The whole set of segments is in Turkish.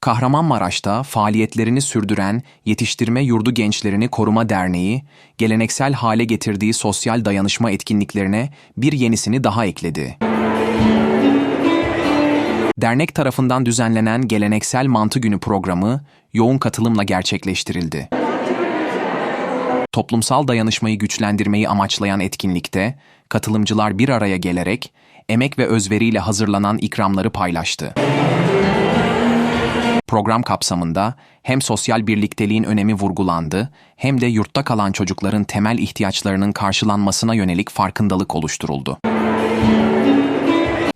Kahramanmaraş'ta faaliyetlerini sürdüren Yetiştirme Yurdu Gençlerini Koruma Derneği, geleneksel hale getirdiği sosyal dayanışma etkinliklerine bir yenisini daha ekledi. Dernek tarafından düzenlenen Geleneksel Mantı Günü programı yoğun katılımla gerçekleştirildi. Toplumsal dayanışmayı güçlendirmeyi amaçlayan etkinlikte katılımcılar bir araya gelerek emek ve özveriyle hazırlanan ikramları paylaştı. Program kapsamında hem sosyal birlikteliğin önemi vurgulandı hem de yurtta kalan çocukların temel ihtiyaçlarının karşılanmasına yönelik farkındalık oluşturuldu.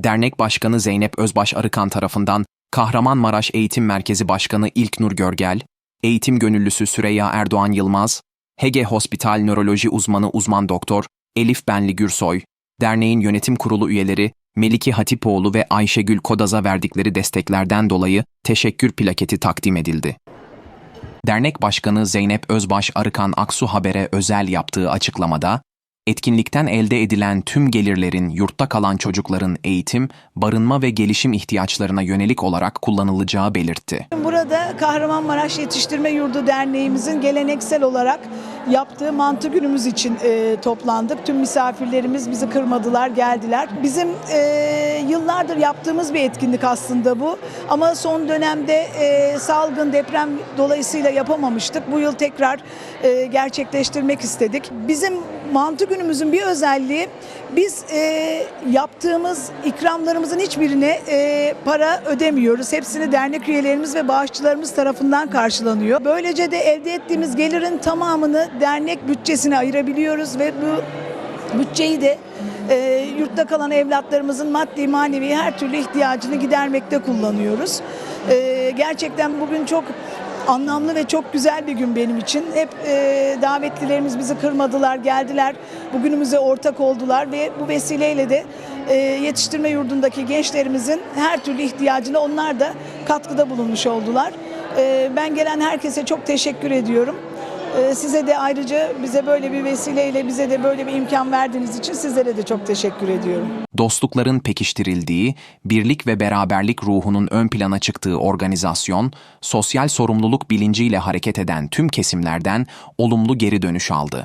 Dernek Başkanı Zeynep Özbaş Arıkan tarafından Kahramanmaraş Eğitim Merkezi Başkanı İlknur Görgel, Eğitim Gönüllüsü Süreyya Erdoğan Yılmaz, Hege Hospital Nöroloji Uzmanı Uzman Doktor Elif Benli Gürsoy, derneğin yönetim kurulu üyeleri Melike Hatipoğlu ve Ayşegül Kodaz'a verdikleri desteklerden dolayı teşekkür plaketi takdim edildi. Dernek Başkanı Zeynep Özbaş Arıkan Aksu Haber'e özel yaptığı açıklamada, etkinlikten elde edilen tüm gelirlerin yurtta kalan çocukların eğitim, barınma ve gelişim ihtiyaçlarına yönelik olarak kullanılacağı belirtti. Burada Kahramanmaraş Yetiştirme Yurdu Derneğimizin geleneksel olarak yaptığı mantı günümüz için e, toplandık. Tüm misafirlerimiz bizi kırmadılar, geldiler. Bizim e, yıllardır yaptığımız bir etkinlik aslında bu. Ama son dönemde e, salgın, deprem dolayısıyla yapamamıştık. Bu yıl tekrar e, gerçekleştirmek istedik. Bizim mantı günümüzün bir özelliği biz e, yaptığımız ikramlarımızın hiçbirine e, para ödemiyoruz. Hepsini dernek üyelerimiz ve bağışçılarımız tarafından karşılanıyor. Böylece de elde ettiğimiz gelirin tamamını dernek bütçesine ayırabiliyoruz ve bu bütçeyi de e, yurtta kalan evlatlarımızın maddi manevi her türlü ihtiyacını gidermekte kullanıyoruz. E, gerçekten bugün çok anlamlı ve çok güzel bir gün benim için. Hep e, davetlilerimiz bizi kırmadılar, geldiler. Bugünümüze ortak oldular ve bu vesileyle de e, yetiştirme yurdundaki gençlerimizin her türlü ihtiyacına onlar da katkıda bulunmuş oldular. E, ben gelen herkese çok teşekkür ediyorum. E, size de ayrıca bize böyle bir vesileyle bize de böyle bir imkan verdiğiniz için sizlere de çok teşekkür ediyorum. Dostlukların pekiştirildiği, birlik ve beraberlik ruhunun ön plana çıktığı organizasyon, sosyal sorumluluk bilinciyle hareket eden tüm kesimlerden olumlu geri dönüş aldı.